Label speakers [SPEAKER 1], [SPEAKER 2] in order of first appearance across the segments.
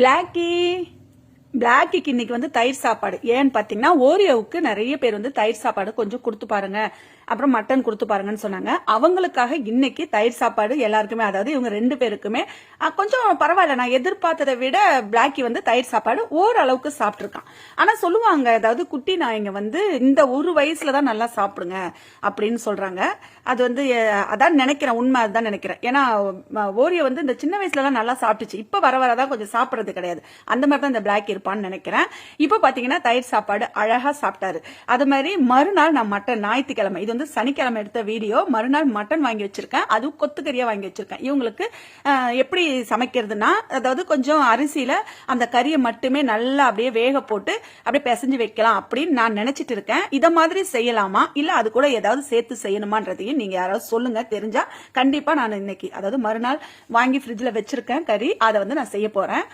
[SPEAKER 1] Blackie பிளாக்கிக்கு இன்னைக்கு வந்து தயிர் சாப்பாடு. ஏன்னு பாத்தீங்கன்னா ஓரியோவுக்கு நிறைய பேர் வந்து தயிர் சாப்பாடு கொஞ்சம் கொடுத்து பாருங்க. அப்புறம் மட்டன் கொடுத்து பாருங்கன்னு சொன்னாங்க. அவங்களுக்காக இன்னைக்கு தயிர் சாப்பாடு எல்லாருக்குமே அதாவது இவங்க ரெண்டு பேருக்குமே கொஞ்சம் பரவாயில்ல. நான் எதிர்பார்த்ததை விட பிளாக்கி வந்து தயிர் சாப்பாடு ஓரளவுக்கு சாப்பிட்டுருக்கான். ஆனா சொல்லுவாங்க அதாவது குட்டி நாயங்க வந்து இந்த ஒரு வயசுல தான் நல்லா சாப்பிடுங்க அப்படின்னு சொல்றாங்க. அது வந்து அதான் நினைக்கிறேன் உண்மை அதுதான் நினைக்கிறேன். ஏன்னா ஓரியோ வந்து இந்த சின்ன வயசுல தான் நல்லா சாப்பிட்டுச்சு. இப்போ வர வரதான் கொஞ்சம் சாப்பிட்றது கிடையாது. அந்த மாதிரி தான் இந்த பிளாக் இருப்பான்னு நினைக்கிறேன். இப்போ பார்த்தீங்கன்னா தயிர் சாப்பாடு அழகாக சாப்பிட்டாரு. அது மாதிரி மறுநாள் நான் மட்டன் ஞாயிற்றுக்கிழமை இது வந்து சனிக்கிழமை எடுத்த வீடியோ. மறுநாள் மட்டன் வாங்கி வச்சிருக்கேன். அதுவும் கொத்துக்கறியாக வாங்கி வச்சிருக்கேன். இவங்களுக்கு எப்படி சமைக்கிறதுனா அதாவது கொஞ்சம் அரிசியில் அந்த கறியை மட்டுமே நல்லா அப்படியே வேக போட்டு அப்படியே பிசைஞ்சு வைக்கலாம் அப்படின்னு நான் நினைச்சிட்டு இருக்கேன். இதை மாதிரி செய்யலாமா? இல்லை அது கூட ஏதாவது சேர்த்து செய்யணுமான்றதையும் நீங்கள் யாராவது சொல்லுங்கள் தெரிஞ்சால் கண்டிப்பாக நான் இன்னைக்கு அதாவது மறுநாள் வாங்கி ஃப்ரிட்ஜில் வச்சுருக்கேன் கறி. அதை வந்து நான் செய்ய போகிறேன்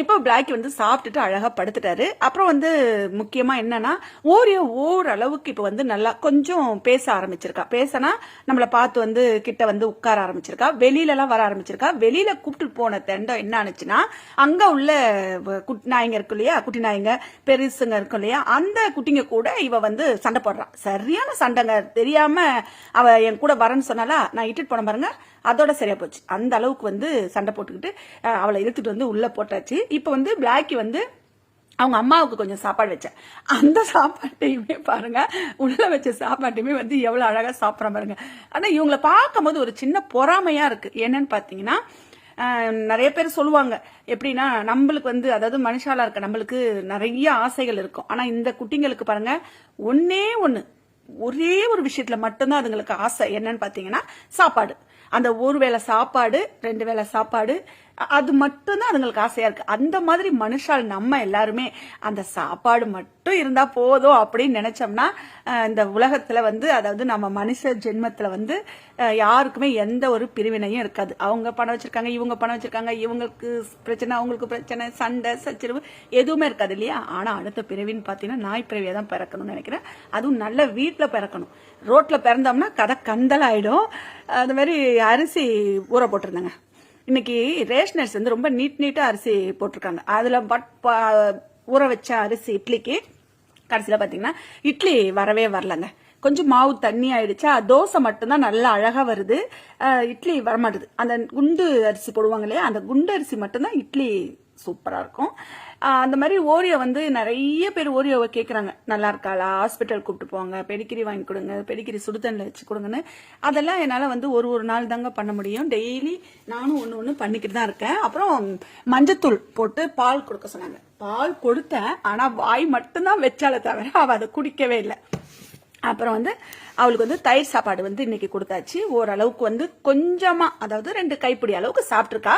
[SPEAKER 1] இப்போ பிளாக்கி வந்து சாப்பிட்டுட்டு அழகாக படுத்துட்டாரு. அப்புறம் வந்து முக்கியமாக என்னன்னா ஓரியோ ஓரளவுக்கு இப்போ வந்து நல்லா கொஞ்சம் பேச ஆரம்பிச்சிருக்கா. பேசினா நம்மளை பார்த்து வந்து கிட்ட வந்து உட்கார ஆரம்பிச்சிருக்கா. வெளியிலலாம் வர ஆரம்பிச்சிருக்கா. வெளியில கூப்பிட்டு போன தண்டம் என்ன ஆனிச்சுன்னா உள்ள குட்டி நாய்ங்க இருக்கும் இல்லையா குட்டி நாய்ங்க பெருசுங்க இருக்கும் இல்லையா அந்த குட்டிங்க கூட இவ வந்து சண்டை போடுறான் சரியான சண்டைங்க. தெரியாம அவ என் கூட வரேன்னு சொன்னாலா நான் இட்டுட்டு போன பாருங்க அதோட சரியா போச்சு. அந்த அளவுக்கு வந்து சண்டை போட்டுக்கிட்டு அவளை இழுத்துட்டு வந்து உள்ள போட்டாச்சு. இப்போ வந்து பிளாக்கி வந்து அவங்க அம்மாவுக்கு கொஞ்சம் சாப்பாடு வச்சேன். அந்த சாப்பாட்டையுமே பாருங்க உள்ள வச்ச சாப்பாட்டையுமே வந்து எவ்வளவு அழகா சாப்பிட்ற பாருங்க. ஆனா இவங்களை பார்க்கும்போது ஒரு சின்ன பொறாமையா இருக்கு. என்னன்னு பாத்தீங்கன்னா நிறைய பேர் சொல்லுவாங்க எப்படின்னா நம்மளுக்கு வந்து அதாவது மனுஷாலா இருக்க நம்மளுக்கு நிறைய ஆசைகள் இருக்கும். ஆனா இந்த குட்டிங்களுக்கு பாருங்க ஒன்னே ஒன்று ஒரே ஒரு விஷயத்துல மட்டும்தான் அதுங்களுக்கு ஆசை என்னன்னு பாத்தீங்கன்னா சாப்பாடு. அந்த ஒரு வேளை சாப்பாடு ரெண்டு வேளை சாப்பாடு அது மட்டும்தான் அதுங்களுக்கு ஆசையா இருக்கு. அந்த மாதிரி மனுஷால் நம்ம எல்லாருமே அந்த சாப்பாடு மட்டும் இருந்தா போதும் அப்படின்னு நினைச்சோம்னா இந்த உலகத்துல வந்து அதாவது நம்ம மனுஷ ஜென்மத்துல வந்து யாருக்குமே எந்த ஒரு பிரிவினையும் இருக்காது. அவங்க பணம் வச்சிருக்காங்க இவங்க பணம் வச்சிருக்காங்க இவங்களுக்கு பிரச்சனை அவங்களுக்கு பிரச்சனை சண்டை சச்சரவு எதுவுமே இருக்காது இல்லையா? ஆனா அடுத்த பிறவின்னு பாத்தீங்கன்னா நாய் பிறவியா தான் பிறக்கணும்னு நினைக்கிறேன். அதுவும் நல்ல வீட்டுல பிறக்கணும். ரோட்ல பிறந்தோம்னா கதை கந்தலாயிடும் அது மாதிரி அரிசி ஊற போட்டிருந்தாங்க. இன்னைக்கு ரேஷனர்ஸ் வந்து ரொம்ப நீட் நீட்டாக அரிசி போட்டிருக்காங்க. அதில் பட் ஊற வச்ச அரிசி இட்லிக்கு கடைசியில் பார்த்தீங்கன்னா இட்லி வரவே வரலங்க. கொஞ்சம் மாவு தண்ணி ஆயிடுச்சா தோசை மட்டும்தான் நல்லா அழகாக வருது. இட்லி வரமாட்டுது. அந்த குண்டு அரிசி போடுவாங்க இல்லையா அந்த குண்டு அரிசி மட்டும்தான் இட்லி சூப்பராக இருக்கும். அந்த மாதிரி ஓரியோ வந்து நிறைய பேர் ஓரியோவை கேட்குறாங்க நல்லா இருக்காளா? ஹாஸ்பிட்டல் கூப்பிட்டு போங்க. பெடிக்கிரி வாங்கி கொடுங்க. பெடிக்கிரி சுடுதண்ணில் வச்சு கொடுங்கன்னு. அதெல்லாம் என்னால் வந்து ஒரு ஒரு நாள் தாங்க பண்ண முடியும். டெய்லி நானும் ஒன்று ஒன்று பண்ணிக்கிட்டு தான் இருக்கேன். அப்புறம் மஞ்சத்தூள் போட்டு பால் கொடுக்க சொன்னாங்க. பால் கொடுத்தேன். ஆனால் வாய் மட்டும்தான் வச்சாலே தவிர அவள் அதை குடிக்கவே இல்லை. அப்புறம் வந்து அவளுக்கு வந்து தயிர் சாப்பாடு வந்து இன்னைக்கு கொடுத்தாச்சு. ஓரளவுக்கு வந்து கொஞ்சமா அதாவது ரெண்டு கைப்பிடி அளவுக்கு சாப்பிட்டுருக்கா.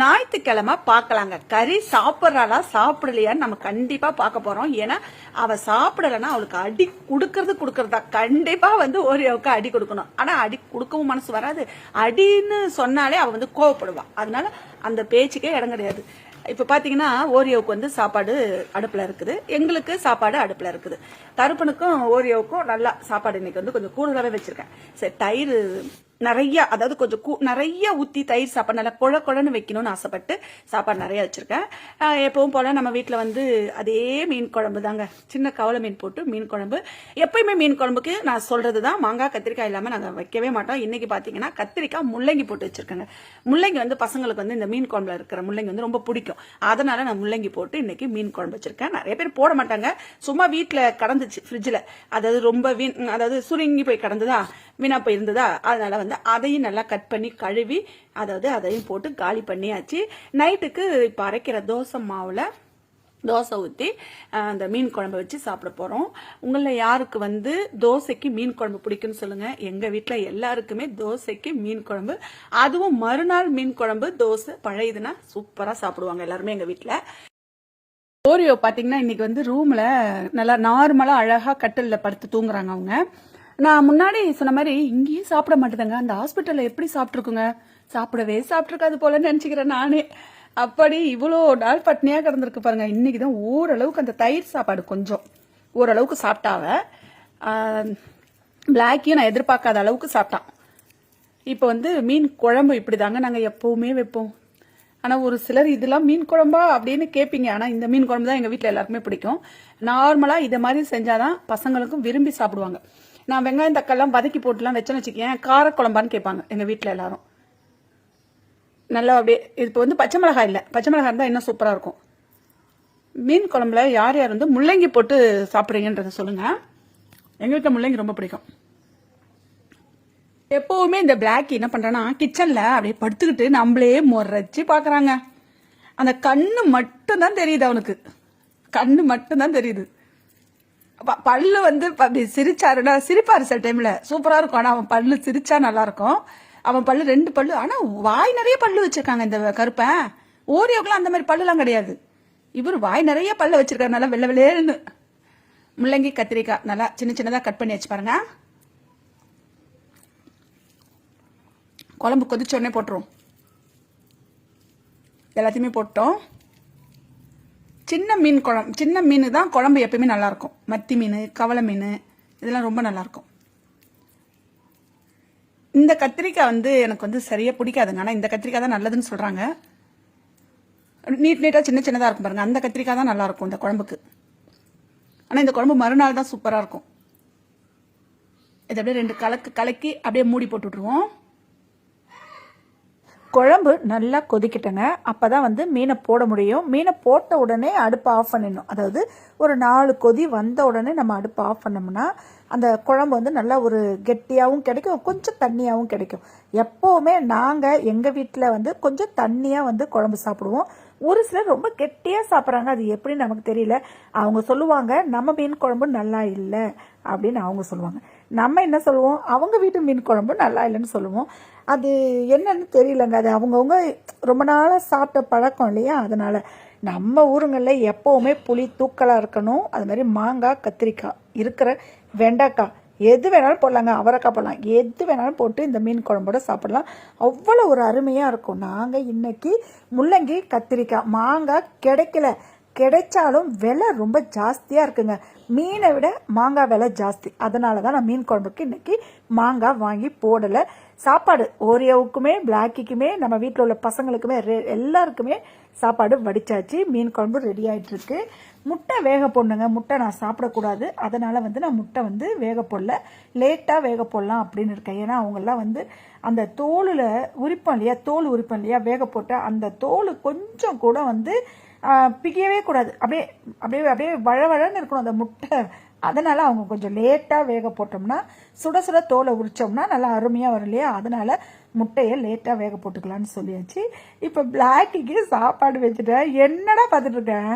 [SPEAKER 1] ஞாயிற்றுக்கிழமை பார்க்கலாங்க. கறி சாப்பிட்றாளா சாப்பிடலையான்னு நம்ம கண்டிப்பா பார்க்க போறோம். ஏன்னா அவ சாப்பிடலைன்னா அவளுக்கு அடி கொடுக்கறது கொடுக்கறதா கண்டிப்பா வந்து ஓரியோவுக்கு அடி கொடுக்கணும். ஆனா அடி கொடுக்கவும் மனசு வராது. அடின்னு சொன்னாலே அவ வந்து கோவப்படுவா. அதனால அந்த பேச்சுக்கே இடம் கிடையாது. இப்போ பார்த்தீங்கன்னா ஓரியோவுக்கு வந்து சாப்பாடு அடுப்பில் இருக்குது. எங்களுக்கு சாப்பாடு அடுப்பில் இருக்குது. தருப்பனுக்கும் ஓரியோவுக்கும் நல்லா சாப்பாடு இன்னைக்கு வந்து கொஞ்சம் கூடுதலாகவே வச்சுருக்கேன். சரி தயிர் நிறைய அதாவது கொஞ்சம் கூ- நிறைய ஊற்றி தயிர் சாப்பாடு நல்லா குழ குழன்னு வைக்கணும்னு ஆசைப்பட்டு சாப்பாடு நிறைய வச்சுருக்கேன். எப்பவும் போல நம்ம வீட்டில் வந்து அதே மீன் குழம்பு தாங்க. சின்ன கவலை மீன் போட்டு மீன் குழம்பு. எப்பயுமே மீன் குழம்புக்கு நான் சொல்கிறது தான். மாங்காய் கத்திரிக்காய் இல்லாமல் நாங்கள் வைக்கவே மாட்டோம். இன்றைக்கி பார்த்தீங்கன்னா கத்திரிக்காய் முள்ளங்கி போட்டு வச்சுருக்கேங்க. முள்ளங்கி வந்து பசங்களுக்கு வந்து இந்த மீன் குழம்புல இருக்கிற முள்ளங்கி வந்து ரொம்ப பிடிக்கும். அதனால் நான் முள்ளங்கி போட்டு இன்றைக்கி மீன் குழம்பு வச்சுருக்கேன். நிறைய பேர் போட மாட்டாங்க. சும்மா வீட்டில் கடந்துச்சு ஃப்ரிட்ஜில் அதாவது ரொம்ப வீண் அதாவது சுருங்கி போய் கடந்ததா? வீணாக போய் இருந்ததா வந்து அதையும் நல்லா கட் பண்ணி கழுவி அதாவது அதையும் போட்டு காலி பண்ணியாச்சு. நைட்டுக்கு இப்போ அரைக்கிற தோசை மாவில் தோசை ஊற்றி அந்த மீன் குழம்பு வச்சு சாப்பிட போகிறோம் உங்களில் யாருக்கு வந்து தோசைக்கு மீன் குழம்பு பிடிக்கும்னு சொல்லுங்கள் எங்கள் வீட்டில் எல்லாருக்குமே தோசைக்கு மீன் குழம்பு. அதுவும் மறுநாள் மீன் குழம்பு தோசை பழையதுன்னா சூப்பராக சாப்பிடுவாங்க எல்லாருமே எங்கள் வீட்டில் ஓரியோ பார்த்தீங்கன்னா இன்னைக்கு வந்து ரூமில் நல்லா நார்மலாக அழகாக கட்டிலில் படுத்து தூங்குறாங்க அவங்க. நான் முன்னாடி சொன்ன மாதிரி இங்கேயும் சாப்பிட மாட்டேதுங்க. அந்த ஹாஸ்பிட்டல்ல எப்படி சாப்பிட்ருக்குங்க சாப்பிடவே சாப்பிட்ருக்காது போலன்னு நினைச்சுக்கிறேன் நானே. அப்படி இவ்வளோ நாள் பட்னியாக கிடந்திருக்கு பாருங்க. இன்னைக்கு தான் ஓரளவுக்கு அந்த தயிர் சாப்பாடு கொஞ்சம். ஓரளவுக்கு சாப்பிட்டாவ. பிளாக்கையும் நான் எதிர்பார்க்காத அளவுக்கு சாப்பிட்டான். இப்போ வந்து மீன் குழம்பு இப்படி தாங்க நாங்கள் எப்பவுமே வைப்போம். ஆனால் ஒரு சிலர் இதெல்லாம் மீன் குழம்பா அப்படின்னு கேட்பீங்க. ஆனால் இந்த மீன் குழம்பு தான் எங்கள் வீட்டில் எல்லாருக்குமே பிடிக்கும். நார்மலாக இதை மாதிரி செஞ்சாதான் பசங்களுக்கும் விரும்பி சாப்பிடுவாங்க. நான் வெங்காயம் தக்காளிலாம் வதக்கி போட்டுலாம் வச்சேன்னு வச்சுக்கேன் காரக்குழம்பான்னு கேட்பாங்க எங்கள் வீட்டில் எல்லாரும். நல்லா அப்படியே இப்போ வந்து பச்சை மிளகாய் இல்லை. பச்சை மிளகாய் இருந்தால் இன்னும் சூப்பராக இருக்கும். மீன் குழம்புல யார் யார் வந்து முள்ளங்கி போட்டு சாப்பிட்றீங்கன்றத சொல்லுங்கள் எங்கள் வீட்டில் முள்ளங்கி ரொம்ப பிடிக்கும். எப்போவுமே இந்த பிளாக் என்ன பண்ணுறேன்னா கிச்சனில் அப்படியே படுத்துக்கிட்டு நம்மளே முறைச்சி பார்க்குறாங்க அந்த கண்ணு மட்டும்தான் தெரியுது அவனுக்கு. கண்ணு மட்டும்தான் தெரியுது. பல்லு வந்து அப்படி சிரிச்சாருன்னா சிரிப்பாரு சில டைம்ல சூப்பரா இருக்கும். ஆனா அவன் பல்லு சிரிச்சா நல்லா இருக்கும் அவன் பல்லு ரெண்டு பல்லு ஆனா வாய் நிறைய பல்லு வச்சிருக்காங்க இந்த கருப்பன் ஓரியோக்கெல்லாம் அந்த மாதிரி பல்லுலாம் கிடையாது. இவர் வாய் நிறைய பல்லு வச்சிருக்காரு. நல்லா வெள்ளை வெளியேன்னு முள்ளங்கி கத்திரிக்காய் நல்லா சின்ன சின்னதா கட் பண்ணி வச்சு பாருங்க. குழம்பு கொதிச்சோடனே போட்டுரும் எல்லாத்தையுமே போட்டோம். சின்ன மீன் குழம்பு சின்ன மீன் தான் குழம்பு எப்பயுமே நல்லாயிருக்கும். மத்தி மீன் கவலை மீன் இதெல்லாம் ரொம்ப நல்லா இருக்கும் இந்த கத்திரிக்காய் வந்து எனக்கு வந்து சரியாக பிடிக்காதுங்க. ஆனால் இந்த கத்திரிக்காய் தான் நல்லதுன்னு சொல்கிறாங்க நீட் நீட்டாக சின்ன சின்னதாக இருக்கும் பாருங்க. அந்த கத்திரிக்காய் தான் நல்லாயிருக்கும் இந்த குழம்புக்கு. ஆனால் இந்த குழம்பு மறுநாள் தான் சூப்பராக இருக்கும். இதை அப்படியே ரெண்டு கலக்கு கலக்கி அப்படியே மூடி போட்டு விட்ருவோம்
[SPEAKER 2] குழம்பு நல்லா கொதிக்கிட்டேங்க. அப்போ தான் வந்து மீனை போட முடியும். மீனை போட்ட உடனே அடுப்பை ஆஃப் பண்ணிடணும். அதாவது ஒரு நாலு கொதி வந்த உடனே நம்ம அடுப்பை ஆஃப் பண்ணோம்னா அந்த குழம்பு வந்து நல்லா ஒரு கெட்டியாகவும் கிடைக்கும். கொஞ்சம் தண்ணியாகவும் கிடைக்கும். எப்போவுமே நாங்கள் எங்கள் வீட்டில் வந்து கொஞ்சம் தண்ணியாக வந்து குழம்பு சாப்பிடுவோம். ஒரு சிலர் ரொம்ப கெட்டியாக சாப்பிட்றாங்க. அது எப்படின்னு நமக்கு தெரியல. அவங்க சொல்லுவாங்க நம்ம மீன் குழம்பு நல்லா இல்லை. அப்படின்னு அவங்க சொல்லுவாங்க. நம்ம என்ன சொல்லுவோம்? அவங்க வீட்டு மீன் குழம்பு நல்லா இல்லைன்னு சொல்லுவோம். அது என்னன்னு தெரியலங்க. அது அவங்கவுங்க ரொம்ப நாளாக சாப்பிட்ட பழக்கம் இல்லையா? அதனால் நம்ம ஊருங்களில் எப்போவுமே புளி தூக்கலாக இருக்கணும். அது மாதிரி மாங்காய் கத்திரிக்காய் இருக்கிற வெண்டைக்காய். எது வேணாலும் போடலாங்க. அவரைக்காய் போடலாம். எது வேணாலும் போட்டு இந்த மீன் குழம்போட சாப்பிடலாம். அவ்வளோ ஒரு அருமையாக இருக்கும். நாங்கள் இன்றைக்கி முள்ளங்கி கத்திரிக்காய் மாங்காய் கிடைக்கல. கிடைச்சாலும் விலை ரொம்ப ஜாஸ்தியாக இருக்குங்க. மீனை விட மாங்காய் விலை ஜாஸ்தி. அதனால தான் நான் மீன் குழம்புக்கு இன்னைக்கு மாங்காய் வாங்கி போடலை. சாப்பாடு ஓரியோவுக்குமே பிளாக்கிக்குமே நம்ம வீட்டில் உள்ள பசங்களுக்குமே ரெ- எல்லாருக்குமே சாப்பாடு வடிச்சாச்சு. மீன் குழம்பு ரெடி ஆகிட்டுருக்கு முட்டை வேக போடணுங்க. முட்டை நான் சாப்பிடக்கூடாது. அதனால் வந்து நான் முட்டை வந்து வேக போடல. லேட்டாக வேக போடலாம் அப்படின்னு இருக்கேன். ஏன்னா அவங்கெல்லாம் வந்து அந்த தோலில் உரிப்பம் இல்லையா? தோல் உரிப்பம் இல்லையா? வேக போட்டால் அந்த தோல் கொஞ்சம் கூட வந்து பிக்கவே கூடாது. அப்படியே அப்படியே அப்படியே வழவழன்னு இருக்கணும் அந்த முட்டை. அதனால் அவங்க கொஞ்சம் லேட்டாக வேக போட்டோம்னா சுட சுட தோலை உரிச்சோம்னா நல்லா அருமையாக வரும் இல்லையா? அதனால் முட்டையை லேட்டாக வேக போட்டுக்கலாம்னு சொல்லியாச்சு. இப்போ பிளாக்கிக்கு சாப்பாடு வச்சுட்டேன். என்னடா பார்த்துட்டு இருக்கேன்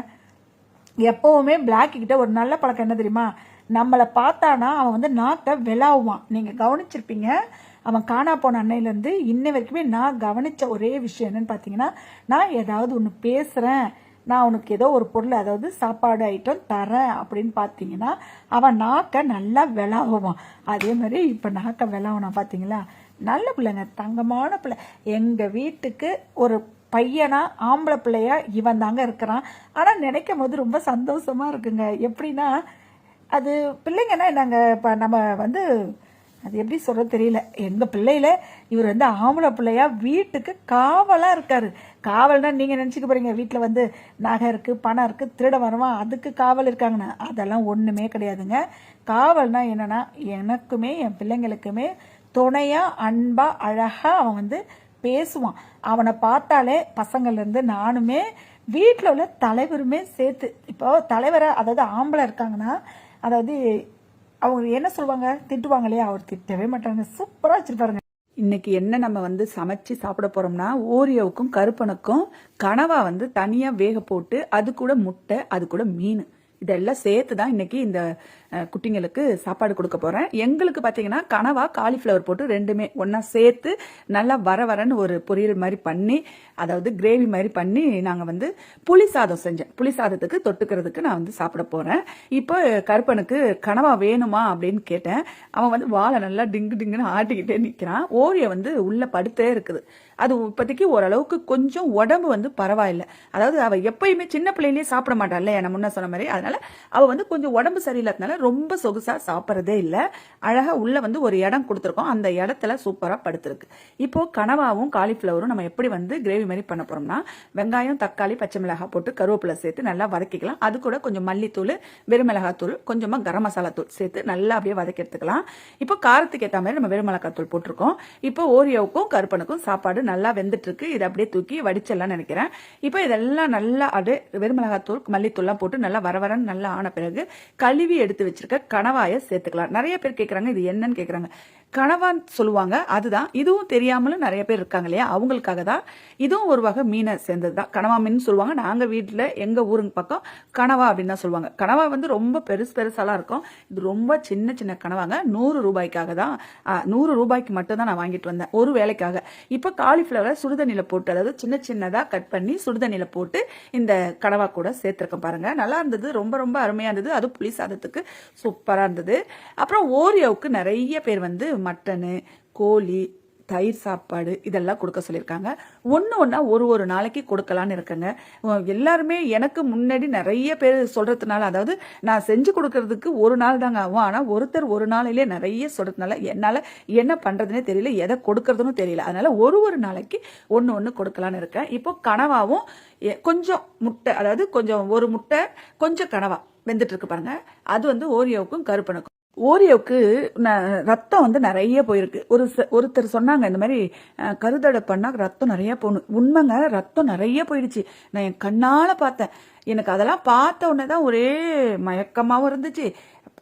[SPEAKER 2] பிளாக்கிக்கிட்ட ஒரு நல்ல பழக்கம் என்ன தெரியுமா? நம்மளை பார்த்தானா அவன் வந்து நாக்கை விளாவுவான் நீங்கள் கவனிச்சிருப்பீங்க. அவன் காணா போன அன்னையிலேருந்து இன்ன வரைக்குமே நான் கவனித்த ஒரே விஷயம் என்னன்னு பார்த்தீங்கன்னா நான் ஏதாவது ஒன்று பேசுகிறேன் நான் உனக்கு ஏதோ ஒரு பொருள் அதாவது சாப்பாடு ஐட்டம் தரேன் அப்படின்னு பார்த்தீங்கன்னா அவன் நாக்கை நல்லா விளாவுவான் அதே மாதிரி இப்போ நாக்கை விளாவனா பார்த்தீங்களா நல்ல பிள்ளைங்க தங்கமான பிள்ளை. எங்கள் வீட்டுக்கு ஒரு பையனா ஆம்பளை பிள்ளையா இவன் தாங்க இருக்கிறான். ஆனால் நினைக்கும் போது ரொம்ப சந்தோஷமா இருக்குங்க. எப்படின்னா அது பிள்ளைங்கன்னா நாங்கள் இப்போ நம்ம வந்து அது எப்படி சொல்ல தெரியல. எங்கள் பிள்ளையில் இவர் வந்து ஆம்பளை பிள்ளையா வீட்டுக்கு காவலாக இருக்கார். காவல்னா நீங்கள் நினச்சிக்க போறீங்க. வீட்டில் வந்து நகை இருக்குது பணம் இருக்குது திருட வருவான் அதுக்கு காவல் இருக்காங்கண்ணா அதெல்லாம் ஒன்றுமே கிடையாதுங்க. காவல்னா என்னென்னா எனக்குமே என் பிள்ளைங்களுக்குமே துணையாக அன்பாக அழகாக அவன் வந்து பேசுவான். அவனை பார்த்தாலே பசங்கள்லேருந்து நானுமே வீட்டில் உள்ள தலைவருமே சேர்த்து இப்போ தலைவரை அதாவது ஆம்பளை இருக்காங்கன்னா அதாவது அவங்க என்ன சொல்லுவாங்க? திட்டுவாங்க இல்லையா அவர் திட்டவே மாட்டாங்க சூப்பராக வச்சிருப்பாருங்க.
[SPEAKER 1] இன்னைக்கு என்ன நம்ம வந்து சமைச்சு சாப்பிட போறோம்னா ஓரியோவுக்கும் கருப்பனுக்கும் கனவா வந்து தனியா வேக போட்டு அது கூட முட்டை அது கூட மீன். இதெல்லாம் சேர்த்து தான் இன்னைக்கு இந்த குட்டிங்களுக்கு சாப்பாடு கொடுக்க போறேன். எங்களுக்கு பாத்தீங்கன்னா கனவா காலிஃப்ளவர் போட்டு ரெண்டுமே ஒன்றா சேர்த்து நல்லா வர வரன்னு ஒரு பொரியல் மாதிரி பண்ணி அதாவது கிரேவி மாதிரி பண்ணி நாங்க வந்து புளி சாதம் செஞ்சேன். புளி சாதத்துக்கு தொட்டுக்கிறதுக்கு நான் வந்து சாப்பிட போறேன். இப்போ கருப்பனுக்கு கனவா வேணுமா அப்படின்னு கேட்டேன். அவன் வந்து வாழை நல்லா டிங்கு டிங்குன்னு ஆட்டிக்கிட்டே நிக்கிறான். ஓரிய வந்து உள்ள படுத்தே இருக்குது. அது இப்போதைக்கு ஓரளவுக்கு கொஞ்சம் உடம்பு வந்து பரவாயில்லை. அதாவது அவள் எப்பயுமே சின்ன பிள்ளையிலே சாப்பிட மாட்டாள் இல்லையா? நான் முன்ன சொன்ன மாதிரி. அதனால அவ வந்து கொஞ்சம் உடம்பு சரியில்லாதனால ரொம்ப சொகுசா சாப்பிட்றதே இல்லை. அழகா உள்ள வந்து ஒரு இடம் கொடுத்துருக்கோம். அந்த இடத்துல சூப்பரா படுத்திருக்கு. இப்போ கனவாவும் காலிஃப்ளவரும் நம்ம எப்படி வந்து கிரேவி மாதிரி பண்ண போறோம்னா வெங்காயம் தக்காளி பச்சை மிளகாய் போட்டு கருவேப்பிலை சேர்த்து நல்லா வதக்கிக்கலாம். அது கூட கொஞ்சம் மல்லித்தூள் வெறுமிளகாத்தூள் தூள் கொஞ்சமா கரம் மசாலா தூள் சேர்த்து நல்லா அப்படியே வதக்கி எடுத்துக்கலாம். இப்போ காரத்துக்கு ஏற்ற மாதிரி நம்ம வெறுமிளகாய் தூள் போட்டிருக்கோம். இப்போ ஓரியோவுக்கும் கருப்பனுக்கும் சாப்பாடு நல்லா வெந்துட்டு இருக்கு இதை அப்படியே தூக்கி வடிச்சிடலாம்னு நினைக்கிறேன். இப்போ இதெல்லாம் நல்லா அப்படியே வெறுமிளகாத்தூள் மல்லித்தூள்லாம் போட்டு நல்லா வர வரன்னு நல்லா ஆன பிறகு கழுவி எடுத்து வச்சிருக்க கணவாயை சேர்த்துக்கலாம். நிறைய பேர் கேட்குறாங்க இது என்னன்னு கேட்குறாங்க கனவான்னு சொல்லுவாங்க அதுதான். இதுவும் தெரியாமலும் நிறைய பேர் இருக்காங்க இல்லையா? அவங்களுக்காக தான். இதுவும் ஒரு வகை மீனை சேர்ந்தது தான். கனவா மீன் சொல்லுவாங்க. நாங்கள் வீட்டில் எங்கள் ஊருங்க பக்கம் கனவா அப்படின்னு தான் சொல்லுவாங்க. கனவா வந்து ரொம்ப பெருசு பெருசாலாம் இருக்கும். இது ரொம்ப சின்ன சின்ன கனவாங்க. நூறு ரூபாய்க்காக தான். நூறு ரூபாய்க்கு மட்டும் தான் நான் வாங்கிட்டு வந்தேன். ஒரு வேலைக்காக. இப்போ காலிஃப்ளவரை சுடுதண்ணியில் போட்டு அதாவது சின்ன சின்னதாக கட் பண்ணி சுடுதண்ணியில் போட்டு இந்த கனவா கூட சேர்த்துருக்கேன் பாருங்க. நல்லா இருந்தது. ரொம்ப ரொம்ப அருமையாக இருந்தது. அது புளி சாதத்துக்கு சூப்பராக இருந்தது. அப்புறம் ஓரியோவுக்கு நிறைய பேர் வந்து மட்டனு கோழி தயிர் சாப்பாடு இதெல்லாம் கொடுக்க சொல்லியிருக்காங்க. ஒன்று ஒன்றா ஒரு ஒரு நாளைக்கு கொடுக்கலான்னு இருக்கேங்க. எல்லாருமே எனக்கு முன்னாடி நிறைய பேர் சொல்கிறதுனால அதாவது நான் செஞ்சு கொடுக்கறதுக்கு ஒரு நாள் தாங்க ஆகும். ஆனால் ஒருத்தர் ஒரு நாளிலே நிறைய சொல்கிறதுனால என்னால் என்ன பண்ணுறதுனே தெரியல எதை கொடுக்கறதுன்னு தெரியல. அதனால் ஒரு ஒரு நாளைக்கு ஒன்று ஒன்று கொடுக்கலான்னு இருக்கேன். இப்போ கனவாவும் எ- கொஞ்சம் முட்டை அதாவது கொஞ்சம் ஒரு முட்டை கொஞ்சம் கனவா வெந்துட்டு இருக்கு பாருங்க. அது வந்து ஓரியோவுக்கும் கருப்பனுக்கும். ஓரியோக்கு ந- ரத்தம் வந்து நிறைய போயிருக்கு. ஒரு ச- ஒருத்தர் சொன்னாங்க இந்த மாதிரி கருதடை பண்ணா ரத்தம் நிறைய போகணும். உண்மைங்க ரத்தம் நிறைய போயிடுச்சு. நான் என் கண்ணால பார்த்தேன். எனக்கு அதெல்லாம் பார்த்த உடனே தான் ஒரே மயக்கமாகவும் இருந்துச்சு.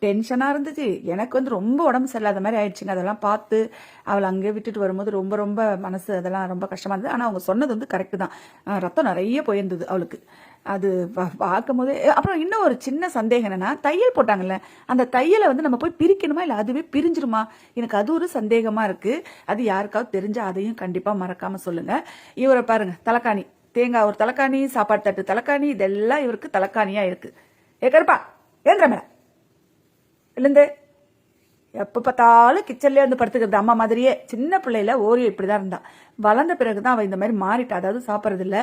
[SPEAKER 1] டென்ஷனாக இருந்துச்சு. எனக்கு வந்து ரொம்ப உடம்பு சரியில்லாத மாதிரி ஆயிடுச்சுங்க. அதெல்லாம் பார்த்து அவளை அங்கேயே விட்டுட்டு வரும்போது ரொம்ப ரொம்ப மனசு அதெல்லாம் ரொம்ப கஷ்டமாக இருந்தது. ஆனால் அவங்க சொன்னது வந்து கரெக்டு தான். ரத்தம் நிறைய போயிருந்தது அவளுக்கு. அது பார்க்கும் போது அப்புறம் இன்னும் ஒரு சின்ன சந்தேகம் என்னன்னா தையல் போட்டாங்கல்ல அந்த தையலை வந்து நம்ம போய் பிரிக்கணுமா இல்லை அதுவே பிரிஞ்சிருமா? எனக்கு அது ஒரு சந்தேகமா இருக்கு. அது யாருக்காவது தெரிஞ்சா அதையும் கண்டிப்பா மறக்காம சொல்லுங்க. இவரை பாருங்க தலைக்காணி தேங்காய் ஒரு தலைக்காணி சாப்பாடு தட்டு தலைக்காணி இதெல்லாம் இவருக்கு தலைக்காணியா இருக்கு. ஏ கருப்பா ஏந்திர மேடம் எழுந்து. எப்போ பார்த்தாலும் கிச்சன்லேயே வந்து படுத்துக்கிறது அம்மா மாதிரியே சின்ன பிள்ளையில ஓரியோ இப்படி தான் இருந்தா. வளர்ந்த பிறகு தான் அவள் இந்த மாதிரி மாறிட்டா. அதாவது சாப்பிட்றது இல்லை.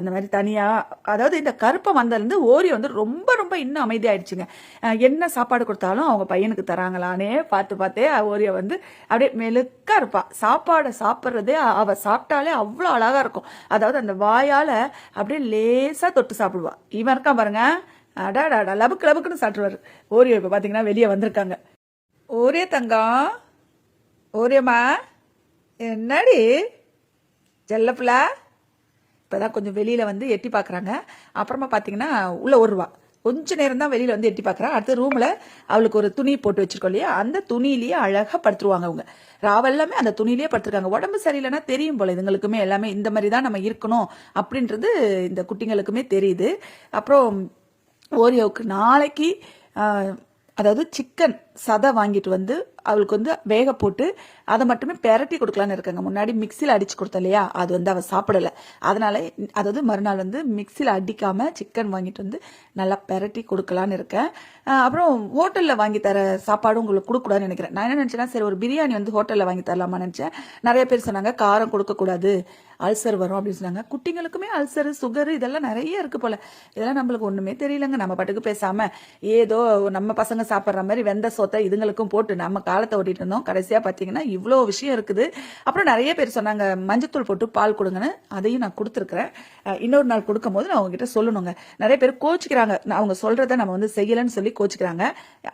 [SPEAKER 1] இந்த மாதிரி தனியாக அதாவது இந்த கருப்பை வந்ததுலேருந்து ஓரியோ வந்து ரொம்ப ரொம்ப இன்னும் அமைதியாயிடுச்சுங்க. என்ன சாப்பாடு கொடுத்தாலும் அவங்க பையனுக்கு தராங்களானே பார்த்து பார்த்தே ஓரியோ வந்து அப்படியே மெழுக்காக இருப்பா. சாப்பாடை சாப்பிட்றதே அவள் சாப்பிட்டாலே அவ்வளோ அழகாக இருக்கும். அதாவது அந்த வாயால் அப்படியே லேசாக தொட்டு சாப்பிடுவாள் இவன் இருக்கான் பாருங்க. அடாடாடா லபுக்கு லபுக்குன்னு சாப்பிடுவாரு ஓரியோ இப்போ பார்த்தீங்கன்னா வெளியே வந்திருக்காங்க. ஓரே தங்கம் ஓரியம்மா என்னடி? செல்லப்பிள்ள இப்போதான் கொஞ்சம் வெளியில் வந்து எட்டி பார்க்குறாங்க அப்புறமா பார்த்தீங்கன்னா உள்ள ரூபா. கொஞ்ச நேரம் தான் வெளியில் வந்து எட்டி பார்க்குறா அடுத்த ரூமில் அவளுக்கு ஒரு துணி போட்டு வச்சிருக்கோம் இல்லையா? அந்த துணியிலேயே அழகாக படுத்துருவாங்க அவங்க. ராவெல்லாமே அந்த துணியிலேயே படுத்துருக்காங்க. உடம்பு சரியில்லைன்னா தெரியும் போல இதுங்களுக்குமே எல்லாமே. இந்த மாதிரி தான் நம்ம இருக்கணும் அப்படின்றது இந்த குட்டிங்களுக்குமே தெரியுது. அப்புறம் ஓரியோவுக்கு நாளைக்கு அதாவது சிக்கன் சதை வாங்கிட்டு வந்து அவளுக்கு வந்து வேக போட்டு அதை மட்டுமே பெரட்டி கொடுக்கலான்னு இருக்காங்க. முன்னாடி மிக்சியில் அடிச்சு கொடுத்தா இல்லையா? அது வந்து அவள் சாப்பிடல. அதனால அதாவது மறுநாள் வந்து மிக்சியில் அடிக்காமல் சிக்கன் வாங்கிட்டு வந்து நல்லா பெரட்டி கொடுக்கலான்னு இருக்கேன். அப்புறம் ஹோட்டலில் வாங்கி தர சாப்பாடும் உங்களுக்கு கொடுக்கூடாதுன்னு நினைக்கிறேன். நான் என்ன நினச்சேன்னா சரி ஒரு பிரியாணி வந்து ஹோட்டலில் வாங்கி தரலாமா நினச்சேன். நிறைய பேர் சொன்னாங்க காரம் கொடுக்கக்கூடாது அல்சர் வரும் அப்படின்னு சொன்னாங்க. குட்டிங்களுக்குமே அல்சர் சுகர் இதெல்லாம் நிறைய இருக்கு போல. இதெல்லாம் நம்மளுக்கு ஒண்ணுமே தெரியலங்க. நம்ம பாட்டுக்கு பேசாம ஏதோ நம்ம பசங்க சாப்பிட்ற மாதிரி வெந்த சோத்தை இதுங்களுக்கும் போட்டு நம்ம காலத்தை ஓட்டிட்டு இருந்தோம். கடைசியா பாத்தீங்கன்னா இவ்வளோ விஷயம் இருக்குது. அப்புறம் நிறைய பேர் சொன்னாங்க மஞ்சத்தூள் போட்டு பால் கொடுங்கன்னு. அதையும் நான் கொடுத்துருக்குறேன். இன்னொரு நாள் கொடுக்கும் போது நான் அவங்ககிட்ட சொல்லணுங்க. நிறைய பேர் கோச்சிக்கிறாங்க. நான் அவங்க சொல்றத நம்ம வந்து செய்யலைன்னு சொல்லி கோச்சிக்கிறாங்க.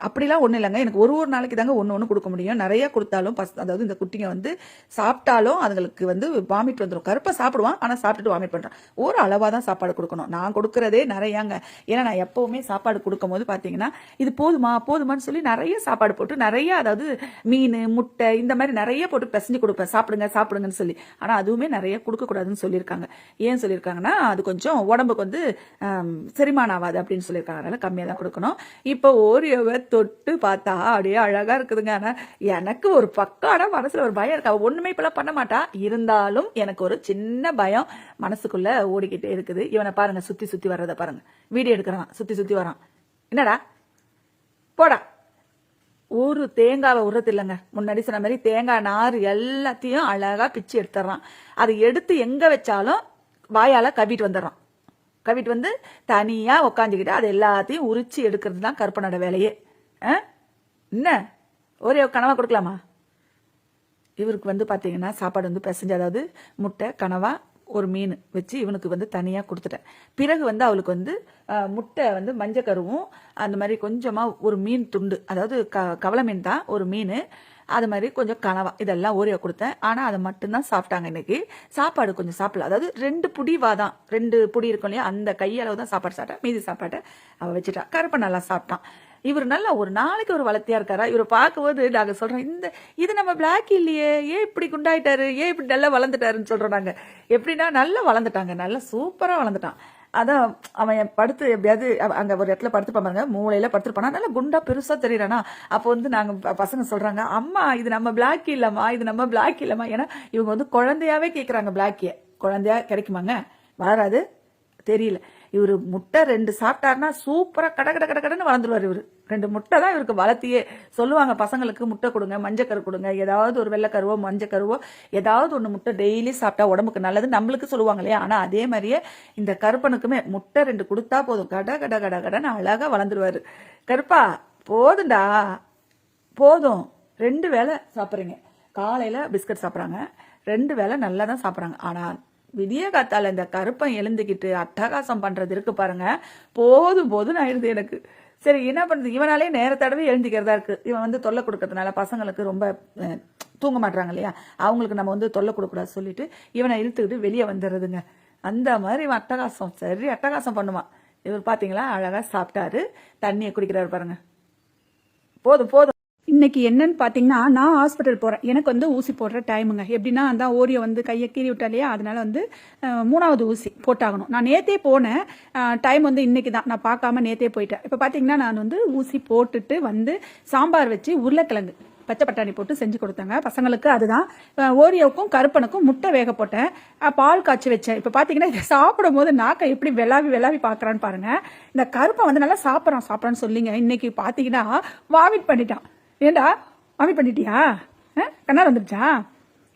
[SPEAKER 1] அப்படிலாம் ஒன்றும் இல்லைங்க. எனக்கு ஒரு ஒரு நாளைக்கு தாங்க ஒன்று ஒன்று கொடுக்க முடியும். நிறைய கொடுத்தாலும் பஸ் அதாவது இந்த குட்டிங்க வந்து சாப்பிட்டாலும் அதுங்களுக்கு வந்து வாமிட் வந்துடும் கருப்பை சாப்பிடுவான் ஆனால் சாப்பிட்டுட்டு வாமிட் பண்ணுறான் ஒரு அளவாக தான் சாப்பாடு கொடுக்கணும். நான் கொடுக்கறதே நிறையாங்க. ஏன்னா நான் எப்பவுமே சாப்பாடு கொடுக்கும் போது பார்த்தீங்கன்னா இது போதுமா? போதுமான்னு சொல்லி நிறைய சாப்பாடு போட்டு நிறைய அதாவது மீன் முட்டை இந்த மாதிரி நிறைய போட்டு பிசைஞ்சு கொடுப்பேன். சாப்பிடுங்க சாப்பிடுங்கன்னு சொல்லி. ஆனால் அதுவுமே நிறைய கொடுக்கக்கூடாதுன்னு சொல்லியிருக்காங்க. ஏன் சொல்லியிருக்காங்கன்னா அது கொஞ்சம் உடம்புக்கு வந்து செரிமானம் ஆகாது அப்படின்னு சொல்லியிருக்காங்க அதனால கம்மியாக தான் கொடுக்கணும். இப்போ ஓரியோவை தொட்டு பார்த்தா அப்படியே அழகாக இருக்குதுங்க. ஆனால் எனக்கு ஒரு பக்கான மனசில் ஒரு பயம் இருக்கா. ஒன்றுமே ஒண்ணுமே இப்பெல்லாம் பண்ண மாட்டா. இருந்தாலும் எனக்கு ஒரு சின்ன பயம் மனசுக்குள்ள ஓடிக்கிட்டே இருக்குது. இவனை பாருங்க சுற்றி சுற்றி வர்றதை பாருங்க. வீடியோ எடுக்கிறான் சுற்றி சுற்றி வரான். என்னடா? போடா. ஒரு தேங்காவை உரத்து இல்லைங்க முன்னாடி சொன்ன மாதிரி தேங்காய் நார் எல்லாத்தையும் அழகாக பிச்சு எடுத்துடுறான் அதை எடுத்து எங்கே வச்சாலும் வாயால் கவிட்டு வந்துடுறான் கவிட்டு வந்து தனியாக உக்காந்துக்கிட்டு அது எல்லாத்தையும் உரிச்சு எடுக்கிறது தான் கற்பனோட வேலையே. ஆ? என்ன? ஒரே கனவா கொடுக்கலாமா? இவருக்கு வந்து பார்த்தீங்கன்னா சாப்பாடு வந்து பிசைஞ்சு அதாவது முட்டை கனவா ஒரு மீன் வச்சு இவனுக்கு வந்து தனியாக கொடுத்துட்டேன். பிறகு வந்து அவளுக்கு வந்து முட்டை வந்து மஞ்சள் கருவும் அந்த மாதிரி கொஞ்சமாக ஒரு மீன் துண்டு அதாவது க கவலை மீன் தான் ஒரு மீன் அது மாதிரி கொஞ்சம் கனவா இதெல்லாம் ஓரியா கொடுத்தேன். ஆனால் அதை மட்டும்தான் சாப்பிட்டாங்க இன்னைக்கு. சாப்பாடு கொஞ்சம் சாப்பிடல. அதாவது ரெண்டு புடிவா தான் ரெண்டு புடி இருக்கும் இல்லையா அந்த கையளவு தான் சாப்பாடு சாப்பிட்டா மீதி சாப்பாட்டை அவள் வச்சுட்டா. கருப்பை நல்லா சாப்பிட்டான். இவர் நல்லா ஒரு நாளைக்கு ஒரு வளர்த்தியா இருக்காரா? இவரை பார்க்கும்போது நாங்கள் சொல்றோம் இந்த இது நம்ம பிளாக் இல்லையே ஏன் இப்படி குண்டாயிட்டாரு? ஏன் இப்படி நல்லா வளர்ந்துட்டாருன்னு சொல்றோம் நாங்க எப்படின்னா நல்லா வளர்ந்துட்டாங்க நல்லா சூப்பரா வளர்ந்துட்டான். அதான் அவன் படுத்து எப்படியாவது அங்கே அங்க ஒரு இடத்துல படுத்து பாருங்க மூளையில படுத்துருப்பானா நல்லா குண்டா பெருசா தெரியறானா? அப்போ வந்து நாங்க ப- பசங்க சொல்றாங்க அம்மா இது நம்ம பிளாக் இல்லம்மா இது நம்ம பிளாக் இல்லம்மா. ஏன்னா இவங்க வந்து குழந்தையாவே கேட்குறாங்க பிளாக்கிய குழந்தையா கிடைக்குமாங்க? வளராது தெரியல. இவர் முட்டை ரெண்டு சாப்பிட்டாருன்னா சூப்பராக கட கட கட கடன்னு வளர்ந்துருவார் இவர். ரெண்டு முட்டை தான் இவருக்கு வளர்த்தியே சொல்லுவாங்க பசங்களுக்கு முட்டை கொடுங்க மஞ்சக்கரு கொடுங்க ஏதாவது ஒரு வெள்ளைக்கருவோ மஞ்சக்கருவோ ஏதாவது ஒன்று முட்டை டெய்லி சாப்பிட்டா உடம்புக்கு நல்லது நம்மளுக்கு சொல்லுவாங்க இல்லையா? ஆனால் அதே மாதிரியே இந்த கருப்பனுக்குமே முட்டை ரெண்டு கொடுத்தா போதும். கட கட கட கடன்னு அழகாக வளர்ந்துருவார். கருப்பா போதும்டா. போதும். ரெண்டு வேளை சாப்பிட்றீங்க. காலையில் பிஸ்கட் சாப்பிட்றாங்க. ரெண்டு வேளை நல்லா தான் சாப்பிட்றாங்க. ஆனால் விடிய காத்தால இந்த கருப்பன் எழுந்துக்கிட்டு அட்டகாசம் பண்றது இருக்கு பாருங்க. போதும் போதும் ஆயிடுது எனக்கு. சரி என்ன பண்றது? இவனாலே நேர தடவை எழுந்திக்கிறதா இருக்கு. இவன் வந்து தொல்லை கொடுக்கறதுனால பசங்களுக்கு ரொம்ப தூங்க மாட்றாங்க இல்லையா? அவங்களுக்கு நம்ம வந்து தொல்லை கொடுக்கூடாது சொல்லிட்டு இவனை இழுத்துக்கிட்டு வெளியே வந்துடுறதுங்க. அந்த மாதிரி இவன் அட்டகாசம் சரி அட்டகாசம் பண்ணுவான். இவர் பாத்தீங்களா? அழகா சாப்பிட்டாரு. தண்ணியை குடிக்கிறாரு பாருங்க. போதும் போதும்.
[SPEAKER 2] இன்னைக்கு என்னன்னு பார்த்தீங்கன்னா நான் ஹாஸ்பிட்டல் போகிறேன் எனக்கு வந்து ஊசி போடுற டைமுங்க எப்படின்னா அந்த ஓரியோ வந்து கையை கீறி விட்டா இல்லையா அதனால வந்து மூணாவது ஊசி போட்டாகணும். நான் நேத்தே போனேன். டைம் வந்து இன்னைக்கு தான். நான் பார்க்காம நேத்தே போயிட்டேன். இப்போ பார்த்தீங்கன்னா நான் வந்து ஊசி போட்டுட்டு வந்து சாம்பார் வச்சு உருளைக்கிழங்கு பச்சை பட்டாணி போட்டு செஞ்சு கொடுத்தாங்க. பசங்களுக்கு அதுதான். ஓரியோவுக்கும் கருப்பனுக்கும் முட்டை வேக போட்டேன். பால் காய்ச்சி வச்சேன். இப்போ பார்த்தீங்கன்னா இதை சாப்பிடும் போது நாக்கை எப்படி வெளாவி வெளாவி பார்க்குறான்னு பாருங்க. இந்த கருப்பை வந்து நல்லா சாப்பிட்றான் சாப்பிட்றான்னு சொல்லிங்க. இன்னைக்கு பார்த்தீங்கன்னா வாமிட் பண்ணிட்டான். ஏண்டா? வாமிட் பண்ணிட்டியா? கண்ணார் கண்ணால் வந்துருச்சா?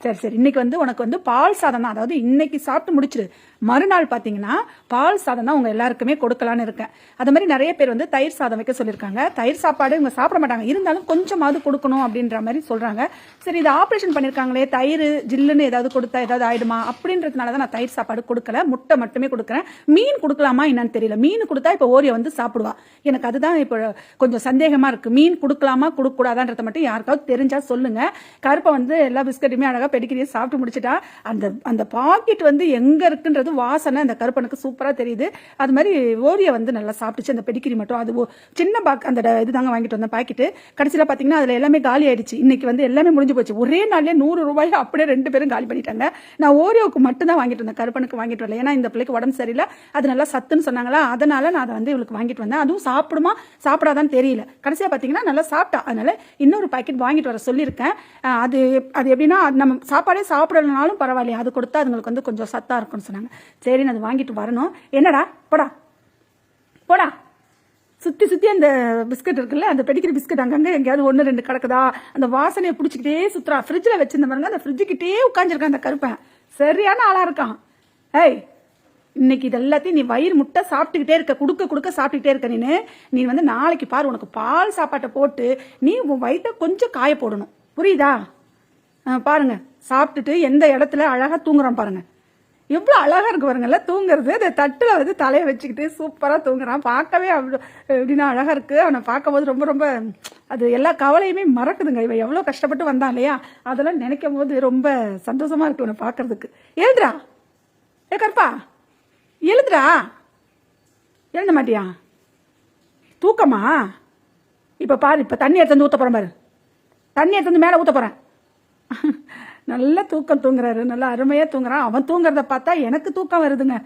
[SPEAKER 2] சரி சரி. இன்னைக்கு வந்து உனக்கு வந்து பால் சாதம் தான் அதாவது இன்னைக்கு சாப்பிட்டு முடிச்சிரு. மறுநாள் பார்த்தீங்கன்னா பால் சாதம் தான் உங்கள் எல்லாருக்குமே கொடுக்கலான்னு இருக்கேன். அது மாதிரி நிறைய பேர் வந்து தயிர் சாதம் வைக்க சொல்லியிருக்காங்க. தயிர் சாப்பாடு இவங்க சாப்பிட மாட்டாங்க. இருந்தாலும் கொஞ்சமாவது கொடுக்கணும் அப்படின்ற மாதிரி சொல்கிறாங்க சரி இது ஆப்ரேஷன் பண்ணியிருக்காங்களே தயிர் ஜில்லுன்னு ஏதாவது கொடுத்தா ஏதாவது ஆயிடுமா? அப்படின்றதுனால தான் நான் தயிர் சாப்பாடு கொடுக்கல. முட்டை மட்டுமே கொடுக்குறேன். மீன் கொடுக்கலாமா என்னன்னு தெரியல. மீன் கொடுத்தா இப்போ ஓரியை வந்து சாப்பிடுவா. எனக்கு அதுதான் இப்போ கொஞ்சம் சந்தேகமாக இருக்குது மீன் கொடுக்கலாமா கொடுக்கக்கூடாதான்றத மட்டும் யாருக்காவது தெரிஞ்சால் சொல்லுங்கள் கருப்பை வந்து எல்லா பிஸ்கட்டுமே அழகாக பெடிக்கிறியே சாப்பிட்டு முடிச்சிட்டா. அந்த அந்த பாக்கெட் வந்து எங்கே இருக்குன்றது வாசனை அந்த கருப்பனுக்கு சூப்பராக தெரியுது. அது மாதிரி ஓரியை வந்து நல்லா சாப்பிட்டுச்சு. அந்த பெடிக்கிரி மட்டும். அது சின்ன பாக் அந்த இது இதுதாங்க வாங்கிட்டு வந்த பாக்கெட்டு கடைசியில் பார்த்தீங்கன்னா அதில் எல்லாமே காலி ஆயிடுச்சு. இன்னைக்கு வந்து எல்லாமே முடிஞ்சு போச்சு. ஒரே நாள்லேயே நூறு ரூபாய் அப்படியே ரெண்டு பேரும் காலி பண்ணிட்டாங்க. நான் ஓரியோவுக்கு மட்டும் தான் வாங்கிட்டு வந்தேன். கருப்பனுக்கு வாங்கிட்டு வரல. ஏன்னா இந்த பிள்ளைக்கு உடம்பு சரியில்லை. அது நல்லா சத்துன்னு சொன்னாங்களா? அதனால நான் அதை வந்து இவளுக்கு வாங்கிட்டு வந்தேன். அதுவும் சாப்பிடுமா சாப்பிடாதான்னு தெரியல. கடைசியாக பார்த்தீங்கன்னா நல்லா சாப்பிட்டா. அதனால இன்னொரு பாக்கெட் வாங்கிட்டு வர சொல்லியிருக்கேன். அது எப்- அது எப்படின்னா நம்ம சாப்பாடே சாப்பிடலனாலும் பரவாயில்லையா. அது கொடுத்தா அதுங்களுக்கு வந்து கொஞ்சம் சத்தாக இருக்கும்னு சொன்னாங்க. சரி நான் அது வாங்கிட்டு வரணும். என்னடா? போடா. போடா. சுத்தி சுத்தி அந்த பிஸ்கட் இருக்குல்ல அந்த பெடிக்கிற பிஸ்கட் அங்கங்க எங்கேயாவது ஒன்று ரெண்டு கிடக்குதா? அந்த வாசனையை பிடிச்சிக்கிட்டே சுத்துறா. ஃப்ரிட்ஜில் வச்சிருந்த பாருங்க அந்த ஃப்ரிட்ஜுக்கிட்டே உட்காந்துருக்கான் அந்த கருப்பன். சரியான ஆளா இருக்கான். ஏய் இன்னைக்கு இது எல்லாத்தையும் நீ வயிறு முட்டை சாப்பிட்டுக்கிட்டே இருக்க குடுக்க குடுக்க சாப்பிட்டுக்கிட்டே இருக்க நீனு. நீ வந்து நாளைக்கு பாரு உனக்கு பால் சாப்பாட்டை போட்டு நீ உன் வயிற்ற கொஞ்சம் காய போடணும். புரியுதா? ஆ, பாருங்க. சாப்பிட்டுட்டு எந்த இடத்துல அழகா தூங்குறான் பாருங்க. எவ்வளோ அழகாக இருக்கு பாருங்கள்ல தூங்குறது. அந்த தட்டில் வந்து தலையை வச்சுக்கிட்டு சூப்பராக தூங்குறான். பார்க்கவே அவ்வளோ எப்படின்னா அழகாக இருக்குது அவனை பார்க்கும்போது ரொம்ப ரொம்ப அது எல்லா கவலையுமே மறக்குதுங்க. இவன் எவ்வளோ கஷ்டப்பட்டு வந்தான் இல்லையா? அதெல்லாம் நினைக்கும் போது ரொம்ப சந்தோஷமாக இருக்கு உன்னை பார்க்கறதுக்கு. எழுதுடா. ஏ கருப்பா. எழுதுடா. எழுத மாட்டியா? தூக்கமா? இப்போ பாரு இப்போ தண்ணி எடுத்து வந்து ஊற்ற போகிறேன் பாரு. தண்ணி எடுத்து வந்து மேலே ஊற்ற போகிறேன் நல்ல தூக்கம் தூங்குறாரு. நல்லா அருமையா தூங்குறான். அவன் தூங்குறத பார்த்தா எனக்கு தூக்கம் வருதுங்க.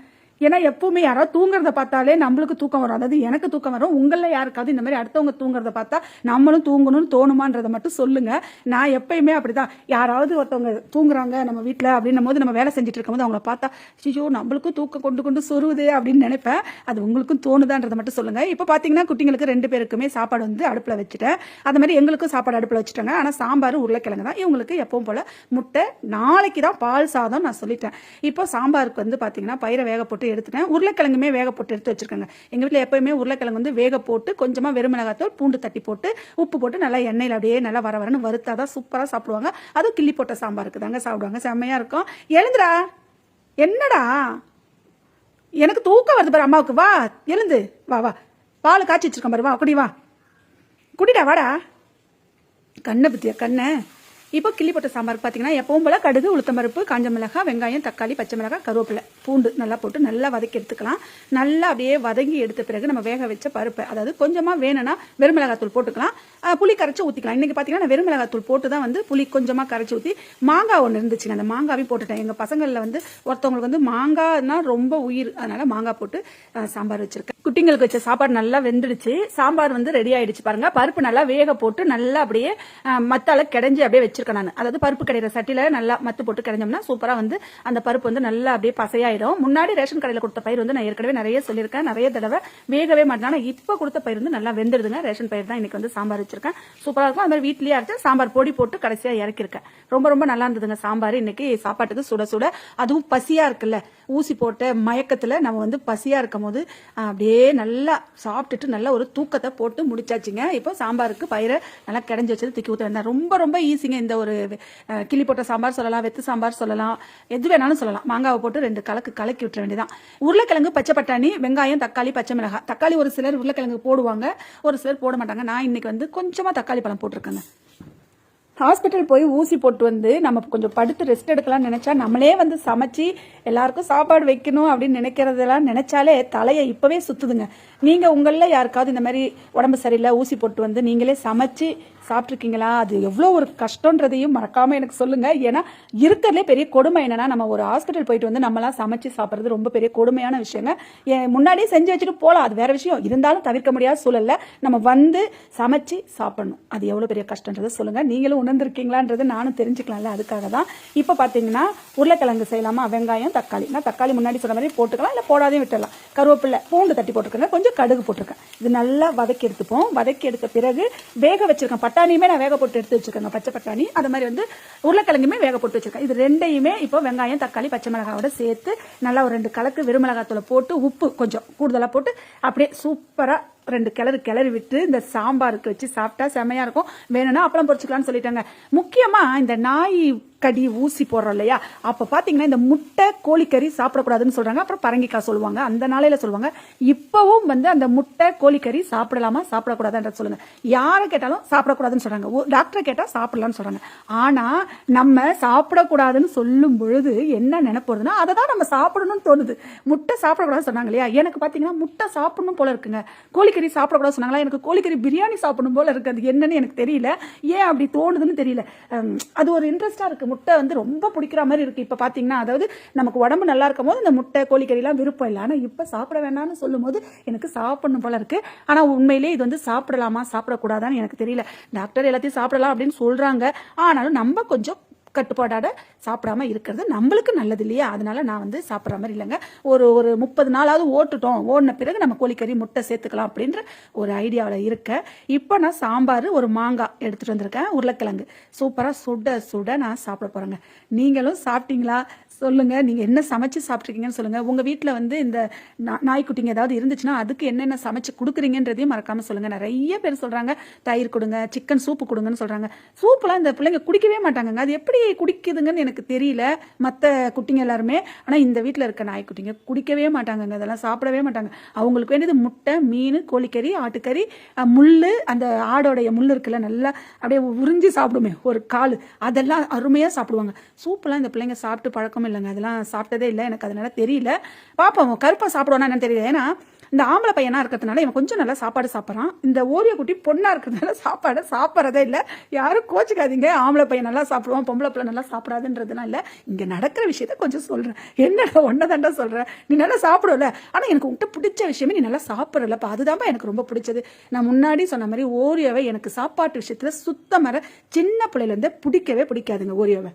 [SPEAKER 1] ஏன்னா எப்பவுமே யாராவது தூங்குறத பார்த்தாலே நம்மளுக்கு தூக்கம் வரும். அதாவது எனக்கு தூக்கம் வரும். உங்களில் யாருக்காவது இந்த மாதிரி அடுத்தவங்க தூங்குறத பார்த்தா நம்மளும் தூங்கணும்னு தோணுமான்றத மட்டும் சொல்லுங்க. நான் எப்பயுமே அப்படிதான். யாராவது ஒருத்தவங்க தூங்குறாங்க நம்ம வீட்டில் அப்படின்னும் போது நம்ம வேலை செஞ்சுட்டு இருக்கும்போது அவங்கள பார்த்தா ஐயோ நம்மளுக்கும் தூக்கம் கொண்டு கொண்டு சொருவுது அப்படின்னு நினைப்பேன். அது உங்களுக்கும் தோணுதான்றதை மட்டும் சொல்லுங்க. இப்போ பார்த்தீங்கன்னா குட்டிங்களுக்கு ரெண்டு பேருக்குமே சாப்பாடு வந்து அடுப்பில் வச்சுட்டேன். அது மாதிரி எங்களுக்கும் சாப்பாடு அடுப்பில் வச்சுட்டாங்க. ஆனால் சாம்பார் உருளைக்கிழங்கு தான். இவங்களுக்கு எப்பவும் போல முட்டை. நாளைக்கு தான் பால் சாதம் நான் சொல்லிட்டேன். இப்போ சாம்பாருக்கு வந்து பார்த்தீங்கன்னா பயிரை வேக போட்டு எடுத்துட்டேன். உருளைக்கிழங்குமே வேக போட்டு எடுத்து வச்சிருக்காங்க. எங்கள் வீட்டில் எப்போயுமே உருளைக்கிழங்கு வந்து வேக போட்டு கொஞ்சமாக வெறுமிளகாத்தூள் பூண்டு தட்டி போட்டு உப்பு போட்டு நல்லா எண்ணெயில் அப்படியே நல்லா வர வரன்னு வறுத்தா தான் சூப்பராக சாப்பிடுவாங்க. அதுவும் கிள்ளி போட்ட சாம்பாருக்கு தாங்க சாப்பிடுவாங்க. செம்மையாக இருக்கும். எழுந்துடா. என்னடா? எனக்கு தூக்கம் வருது பாரு அம்மாவுக்கு. வா எழுந்து. வா வா. பால் காய்ச்சி வச்சிருக்கேன் பாரு வா குடி வா. குடிடா வாடா. கண்ணை பத்தியா கண்ணை. இப்போ கிள்ளி போட்ட சாம்பாருக்கு பார்த்தீங்கன்னா எப்பவும் போல கடுகு உளுத்தம்பருப்பு காஞ்ச மிளகாய் வெங்காயம் தக்காளி பச்சை மிளகாய் கருவேப்பிலை. பூண்டு நல்லா போட்டு நல்லா வதக்கி எடுத்துக்கலாம். நல்லா அப்படியே வதங்கி எடுத்த பிறகு நம்ம வேக வச்ச பருப்பை அதாவது கொஞ்சமாக வேணும்னா வெறுமிளகாத்தூள் போட்டுக்கலாம். புளி கரைச்சி ஊற்றிக்கலாம் இன்றைக்கி பார்த்தீங்கன்னா நான் வெறுமிளகாத்தூள் போட்டு தான் வந்து புளி கொஞ்சமாக கரைச்சி ஊற்றி மாங்காய் ஒன்று இருந்துச்சுங்க. அந்த மாங்காவையும் போட்டுட்டேன். எங்கள் பசங்களில் வந்து ஒருத்தவங்களுக்கு வந்து மாங்காய்னா ரொம்ப உயிர். அதனால மாங்காய் போட்டு சாம்பார் வச்சிருக்கேன். குட்டிங்களுக்கு வச்ச சாப்பாடு நல்லா வெந்துடுச்சு. சாம்பார் வந்து ரெடி ஆயிடுச்சு பாருங்க. பருப்பு நல்லா வேக போட்டு நல்லா அப்படியே மத்தால கிடைஞ்சி அப்படியே வச்சிருக்கேன் நான். அதாவது பருப்பு கிடைக்கிற சட்டியில நல்லா மத்து போட்டு கிடைஞ்சோம்னா சூப்பராக வந்து அந்த பருப்பு வந்து நல்லா அப்படியே ஆயிடும் முன்னாடி ரேஷன் கடையில் கொடுத்த பயிர் வந்து நான் ஏற்கனவே நிறைய சொல்லியிருக்கேன். நிறைய தடவை வேகவே மாட்டேன் ஆனா இப்போ கொடுத்த பயிர் வந்து நல்லா வெந்துடுதுங்க. ரேஷன் பயிர் தான் இன்னைக்கு வந்து சாம்பார் வச்சிருக்கேன். சூப்பரா இருக்கும். அது மாதிரி வீட்லயே அரைச்சு சாம்பார் பொடி போட்டு கடைசியா இறக்கிருக்கேன் ரொம்ப ரொம்ப நல்லா இருந்ததுங்க சாம்பார். இன்னைக்கு சாப்பாட்டுக்கு சுட சுட. அதுவும் பசியா இருக்குல்ல. ஊசி போட்ட மயக்கத்துல நம்ம வந்து பசியா இருக்கும் போது அப்படியே நல்லா சாப்பிட்டுட்டு நல்லா ஒரு தூக்கத்தை போட்டு முடிச்சாச்சுங்க. இப்போ சாம்பாருக்கு பயிரை நல்லா கிடைஞ்சி வச்சது திக்கி ஊற்ற ரொம்ப ரொம்ப ஈஸிங்க இந்த ஒரு கிளி போட்ட சாம்பார் சொல்லலாம் வெத்து சாம்பார் சொல்லலாம் எது வேணாலும் சொல்லலாம். மாங்காவை போட்டு ரெண்டு கலக்கு கலக்கி விட்டுற வேண்டியதான் உருளைக்கிழங்கு பச்சை பட்டாணி வெங்காயம் தக்காளி பச்சை மிளகாய். தக்காளி ஒரு சிலர் உருளைக்கிழங்கு போடுவாங்க. ஒரு சிலர் போட மாட்டாங்க. நான் இன்னைக்கு வந்து கொஞ்சமாக தக்காளி பழம் போட்டிருக்கேங்க. ஹாஸ்பிட்டல் போய் ஊசி போட்டு வந்து நம்ம கொஞ்சம் படுத்து ரெஸ்ட் எடுக்கலாம்னு நினச்சா நம்மளே வந்து சமைச்சு எல்லாருக்கும் சாப்பாடு வைக்கணும் அப்படின்னு நினைக்கிறதெல்லாம் நினைச்சாலே தலையை இப்போவே சுற்றுதுங்க நீங்கள் உங்களில் யாருக்காவது இந்த மாதிரி உடம்பு சரியில்லை ஊசி போட்டு வந்து நீங்களே சமைச்சு சாப்பிட்ருக்கீங்களா அது எவ்வளோ ஒரு கஷ்டன்றதையும் மறக்காம எனக்கு சொல்லுங்க. ஏன்னா இருக்கிறதுலே பெரிய கொடுமை என்னன்னா நம்ம ஒரு ஹாஸ்பிட்டல் போயிட்டு வந்து நம்மலாம் சமைச்சு சாப்பிட்றது ரொம்ப பெரிய கொடுமையான விஷயங்க. ஏன் முன்னாடியே செஞ்சு வச்சுட்டு போகலாம் அது வேற விஷயம். இருந்தாலும் தவிர்க்க முடியாத சூழல்ல நம்ம வந்து சமைச்சு சாப்பிடணும். அது எவ்வளோ பெரிய கஷ்டன்றதை சொல்லுங்க. நீங்களும் உணர்ந்துருக்கீங்களான்றது நானும் தெரிஞ்சுக்கலாம்ல. அதுக்காக தான். இப்போ பார்த்தீங்கன்னா உருளைக்கிழங்கு செய்யலாமா? வெங்காயம் தக்காளி. நான் தக்காளி முன்னாடி சொன்ன மாதிரி போட்டுக்கலாம். இல்லை போடாதையும் விட்டுடலாம். கருவேப்பிலை பூண்டு தட்டி போட்டிருக்கேங்க கொஞ்சம் கடுகு போட்டிருக்கேன். இது நல்லா வதக்கி எடுத்துப்போம். வதக்கி எடுத்த பிறகு வேக வச்சிருக்கேன் பட்டாணியுமே நான் வேக போட்டு எடுத்து வச்சிருக்கேங்க பச்சை பட்டாணி. அது மாதிரி வந்து உருளைக்கிழங்குமே வேக போட்டு வச்சிருக்கேன். இது ரெண்டையுமே இப்போ வெங்காயம் தக்காளி பச்சை மிளகாவோட சேர்த்து நல்லா ஒரு ரெண்டு கலக்கு வெறுமிளகாத்தூளை போட்டு உப்பு கொஞ்சம் கூடுதலாக போட்டு அப்படியே சூப்பராக ரெண்டு கிளறு கிளறி விட்டு இந்த சாம்பாருக்கு வச்சு சாப்பிட்டா செமையா இருக்கும். வேணும்னா அப்பளம் பொரிச்சுக்கலாம்னு சொல்லிட்டாங்க. முக்கியமா இந்த நாய் கடி ஊசி போடுறோம் இல்லையா? அப்ப பாத்தீங்கன்னா இந்த முட்டை கோழிக்கறி சாப்பிடக்கூடாதுன்னு சொல்றாங்க. அப்புறம் பரங்கிக்காய் சொல்லுவாங்க. அந்த நாளையில சொல்லுவாங்க. இப்பவும் வந்து அந்த முட்டை கோழிக்கறி சாப்பிடலாமா சாப்பிடக்கூடாதுன்ற சொல்லுங்க. யாரை கேட்டாலும் சாப்பிடக்கூடாதுன்னு சொல்றாங்க. ஓ, டாக்டரை கேட்டா சாப்பிடலாம்னு சொல்றாங்க. ஆனா நம்ம சாப்பிடக்கூடாதுன்னு சொல்லும் பொழுது என்ன நினைப்போதுன்னா அதை தான் நம்ம சாப்பிடணும்னு தோணுது. முட்டை சாப்பிடக்கூடாதுன்னு சொன்னாங்க இல்லையா? எனக்கு பாத்தீங்கன்னா முட்டை சாப்பிடணும் போல இருக்குங்க. கோழி கோழிக்கறி சாப்பிடக்கூடாது சொன்னாங்களா? எனக்கு கோழிக்கறி பிரியாணி சாப்பிடும் போல இருக்கு. அது என்னன்னு எனக்கு தெரியல. ஏன் அப்படி தோணுதுன்னு தெரியல. அது ஒரு இன்ட்ரெஸ்டா இருக்கு. முட்டை வந்து ரொம்ப பிடிக்கிற மாதிரி இருக்கு. இப்ப பாத்தீங்கன்னா அதாவது நமக்கு உடம்பு நல்லா இருக்கும் போது இந்த முட்டை கோழிக்கறிலாம் விருப்பம் இல்லை. ஆனா இப்ப சாப்பிட வேண்டாம்னு சொல்லும் போது எனக்கு சாப்பிடணும் போல இருக்கு. ஆனா உண்மையிலேயே இது வந்து சாப்பிடலாமா சாப்பிடக்கூடாதான்னு எனக்கு தெரியல. டாக்டர் எல்லாத்தையும் சாப்பிடலாம் அப்படின்னு சொல்றாங்க. ஆனாலும் நம்ம கொஞ்சம் கட்டுப்பாடாட சாப்பிடாம இருக்கிறது நம்மளுக்கு நல்லது இல்லையா? அதனால நான் வந்து சாப்பிட்ற மாதிரி இல்லைங்க. ஒரு ஒரு முப்பது நாளாவது ஓட்டுட்டோம். ஓடின பிறகு நம்ம கோழிக்கறி முட்டை சேர்த்துக்கலாம் அப்படின்ற ஒரு ஐடியாவில் இருக்க. இப்போ நான் சாம்பார் ஒரு மாங்காய் எடுத்துகிட்டு வந்திருக்கேன். உருளைக்கிழங்கு. சூப்பராக சுட சுட நான் சாப்பிட போகிறேங்க நீங்களும் சாப்பிட்டீங்களா? சொல்லுங்க. நீங்க என்ன சமைச்சு சாப்பிட்ருக்கீங்கன்னு சொல்லுங்க. உங்க வீட்டில் வந்து இந்த நா- நாய்க்குட்டிங்க ஏதாவது இருந்துச்சுன்னா அதுக்கு என்னென்ன சமைச்சு கொடுக்குறீங்கன்றதையும் மறக்காம சொல்லுங்க. நிறைய பேர் சொல்றாங்க தயிர் கொடுங்க சிக்கன் சூப்பு கொடுங்கன்னு சொல்றாங்க. சூப்பெல்லாம் இந்த பிள்ளைங்க குடிக்கவே மாட்டாங்கங்க. அது எப்படி குடிக்குதுங்கன்னு எனக்கு தெரியல மற்ற குட்டிங்க எல்லாருமே. ஆனால் இந்த வீட்டில் இருக்க நாய்க்குட்டிங்க குடிக்கவே மாட்டாங்கங்க. அதெல்லாம் சாப்பிடவே மாட்டாங்க. அவங்களுக்கு வேண்டியது முட்டை மீன் கோழிக்கறி ஆட்டுக்கறி முள் அந்த ஆடோடைய முள் இருக்குல்ல நல்லா அப்படியே உறிஞ்சி சாப்பிடுமே ஒரு கால். அதெல்லாம் அருமையாக சாப்பிடுவாங்க. சூப்பெல்லாம் இந்த பிள்ளைங்க சாப்பிட்டு பழக்கம் இல்லைங்க அதெல்லாம் சாப்பிட்டதே இல்லை. எனக்கு அதனால தெரியல. பாப்போம் கருப்பா சாப்பிடுவானா என்னன்னு தெரியல. ஏன்னா இந்த ஆம்பளை பையனா இருக்கிறதுனால இவன் கொஞ்சம் நல்லா சாப்பாடு சாப்பிட்றான். இந்த ஓரிய குட்டி பொண்ணா இருக்கிறதுனால சாப்பாடு சாப்பிட்றதே இல்லை. யாரும் கோச்சிக்காதீங்க. ஆம்பளை பையன் நல்லா சாப்பிடுவோம் பொம்பளை பிள்ளை நல்லா சாப்பிடாதுன்றதுலாம் இல்லை. இங்க நடக்கிற விஷயத்த கொஞ்சம் சொல்றேன். என்னடா ஒன்னதாண்டா சொல்றேன் நீ நல்லா சாப்பிடுவல. ஆனா எனக்கு உங்கள்கிட்ட பிடிச்ச விஷயமே நீ நல்லா சாப்பிடலப்பா அதுதான்ப்பா எனக்கு ரொம்ப பிடிச்சது. நான் முன்னாடி சொன்ன மாதிரி ஓரியோவை எனக்கு சாப்பாட்டு விஷயத்துல சுத்தமர சின்ன பிள்ளையில இருந்தே பிடிக்கவே பிடிக்காதுங்க ஓரியோவை.